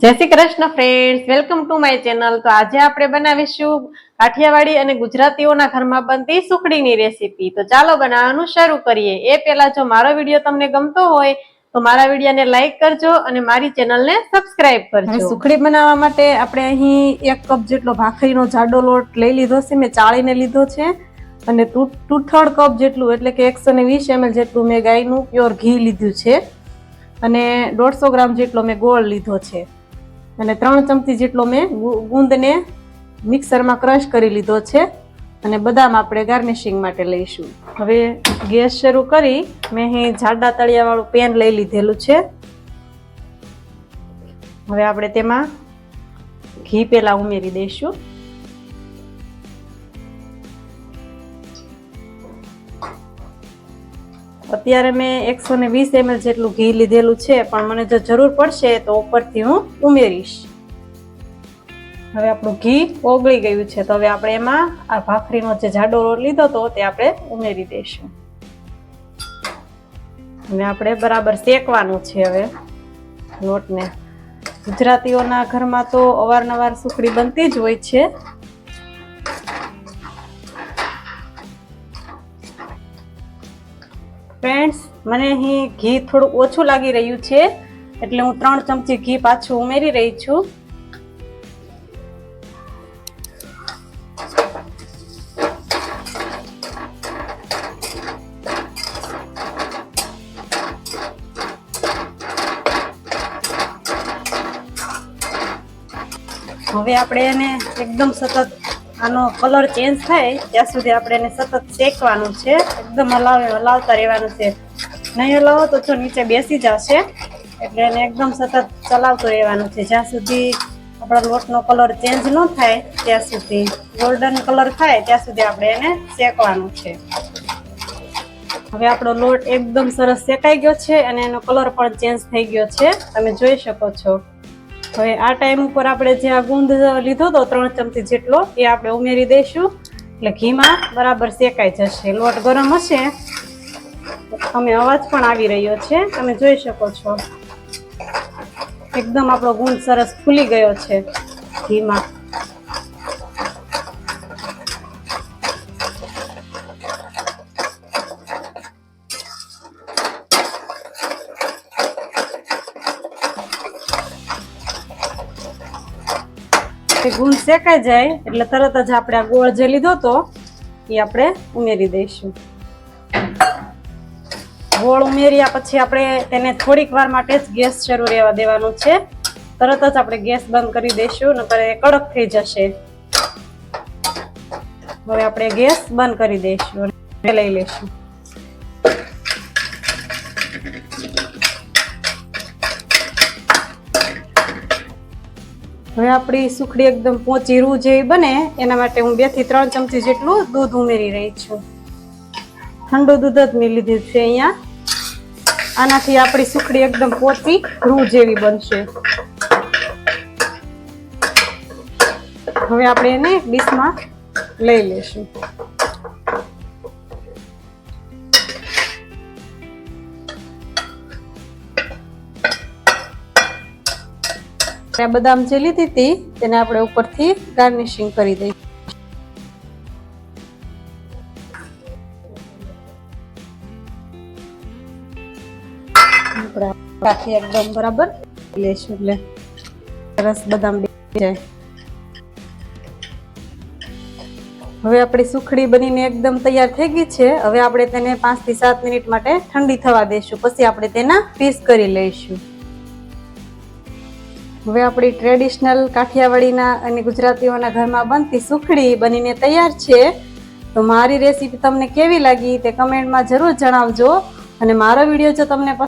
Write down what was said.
જય Shri Krishna friends welcome to my channel તો આજે આપણે બનાવીશું કાઠિયાવાડી અને ગુજરાતીઓના ઘરમાં બનતી સુખડીની રેસીપી તો ચાલો બનાવવાનું શરૂ કરીએ. એ પહેલા જો મારો વીડિયો તમને ગમતો હોય, તો મારા વિડીયોને લાઈક કરજો અને મારી ચેનલને સબસ્ક્રાઇબ કરજો. સુખડી બનાવવા માટે આપણે અહીં એક કપ જેટલો ભાખરીનો જાડો લોટ લઈ લીધો છે. મેં ચાળીને લીધો છે. અને ટુ થર્ડ કપ જેટલું, એટલે કે એકસો ને વીસ એમએલ જેટલું મેં ગાયનું પ્યોર ઘી લીધું છે. અને દોઢસો ગ્રામ જેટલો મેં ગોળ લીધો છે. અને ત્રણ ચમચી જેટલો મેં ગુંદને મિક્સરમાં ક્રશ કરી લીધો છે અને બદામ આપણે ગાર્નિશિંગ માટે લઈશું. હવે ગેસ શરૂ કરી મેં અહીં જાડા તળિયાવાળું પેન લઈ લીધેલું છે. હવે આપણે તેમાં ઘી પહેલાં ઉમેરી દઈશું. અત્યારે મેં એકસો ને વીસ એમએલ જેટલું ઘી લીધેલું છે, પણ મને જો જરૂર પડશે તો ઉપરથી હું ઉમેરીશ. હવે આપણું ઘી ઓગળી ગયું છે, તો હવે આપણે એમાં આ ભાખરીનો જે જાડો લોટ લીધો હતો તે આપણે ઉમેરી દઈશું. અને આપણે બરાબર શેકવાનું છે હવે લોટને. ગુજરાતીઓના ઘરમાં તો અવારનવાર સુખડી બનતી જ હોય છે ફ્રેન્ડ્સ મને અહીં ઘી થોડું ઓછું લાગી રહ્યું છે, એટલે હું ત્રણ ચમચી ઘી પાછું ઉમેરી રહી છું. હવે આપણે એને એકદમ સતત આનો કલર ચેન્જ થાય, ત્યાં સુધી આપણે એને સતત શેકવાનું છે. એકદમ હલાવે, હલાવતા રહેવાનું છે. નહીં હલાવો તો જો નીચે બેસી જશે. એટલે એને એકદમ સતત ચલાવતું રહેવાનું છે. જ્યાં સુધી આપણા લોટનો કલર ચેન્જ ન થાય, ત્યાં સુધી ગોલ્ડન કલર થાય, ત્યાં સુધી આપણે એને શેકવાનું છે. હવે આપણો લોટ એકદમ સરસ શેકાઈ ગયો છે અને એનો કલર પણ ચેન્જ થઈ ગયો છે. તમે જોઈ શકો છો. હવે આ ટાઈમ ઉપર આપણે જે આ ગુંદ લીધો હતો ત્રણ ચમચી જેટલો એ આપણે ઉમેરી દઈશું. એટલે ઘીમાં બરાબર શેકાઈ જશે. લોટ ગરમ હશે. તમે અવાજ પણ આવી રહ્યો છે. તમે જોઈ શકો છો. એકદમ આપણો ગુંદ સરસ ફૂલી ગયો છે. ઘીમાં. તે ગુંદ શેકાઈ જાય એટલે તરત જ આપણે આ ગોળ જે લીધો હતો એ આપણે ઉમેરી દઈશું. ગોળ ઉમેર્યા પછી આપણે તેને થોડીક વાર માટે જ ગેસ શરૂ રહેવા દેવાનું છે. તરત જ આપણે ગેસ બંધ કરી દઈશું, નકર એ કડક થઈ જશે. હવે આપણે ગેસ બંધ કરી દઈશું લઈ લઈશું. હવે આપણી સુખડી એકદમ પોચી રૂ જેવી બને, એના માટે હું બેથી ત્રણ ચમચી જેટલું દૂધ ઉમેરી રહી છું. ઠંડુ દૂધ જ મેં લીધું છે અહીંયા. આનાથી આપણી સુખડી એકદમ પોચી રૂ જેવી બનશે. હવે આપણે એને ડીશમાં લઈ લેશું આ બદામ જે લીધી હતી, તેને આપણે ઉપરથી ગાર્નિશિંગ કરી દઈએ. આપણે એકદમ બરાબર લેશું એટલે સરસ બદામ જાય. હવે આપણી સુખડી બનીને એકદમ તૈયાર થઈ ગઈ છે. હવે આપણે તેને પાંચથી સાત મિનિટ માટે ઠંડી થવા દઈશું. પછી આપણે તેના પીસ કરી લઈશું. હવે આપણી ટ્રેડિશનલ કાઠિયાવાડીના અને ગુજરાતીઓના ઘરમાં બનતી સુખડી બનીને તૈયાર છે. તો મારી રેસીપી તમને કેવી લાગી તે કમેન્ટમાં જરૂર જણાવજો. અને મારો વીડિયો જો તમને